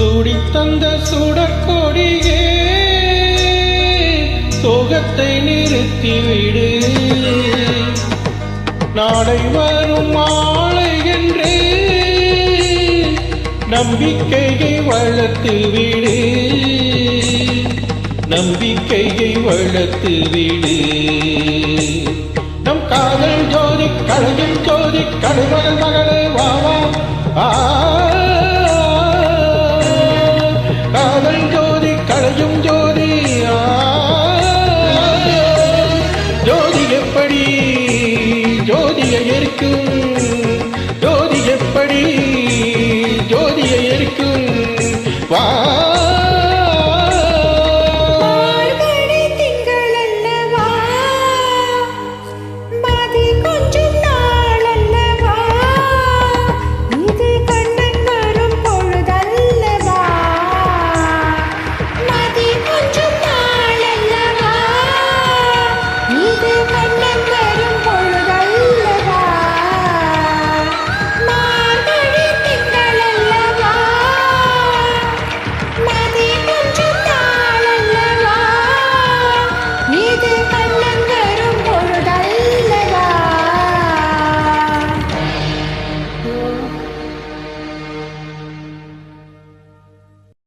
சூடி தந்த சுடக்கொடியே சோகத்தை நிறுத்திவிடு. நாளை வரும் மாலை என்று நம்பிக்கையை வளர்த்து விடு நம்பிக்கையை வளர்த்து விடு நம் காதல் ஜோதி கலைஞன் ஜோதி கடுமகள் மகளே வாவா ஆ happy.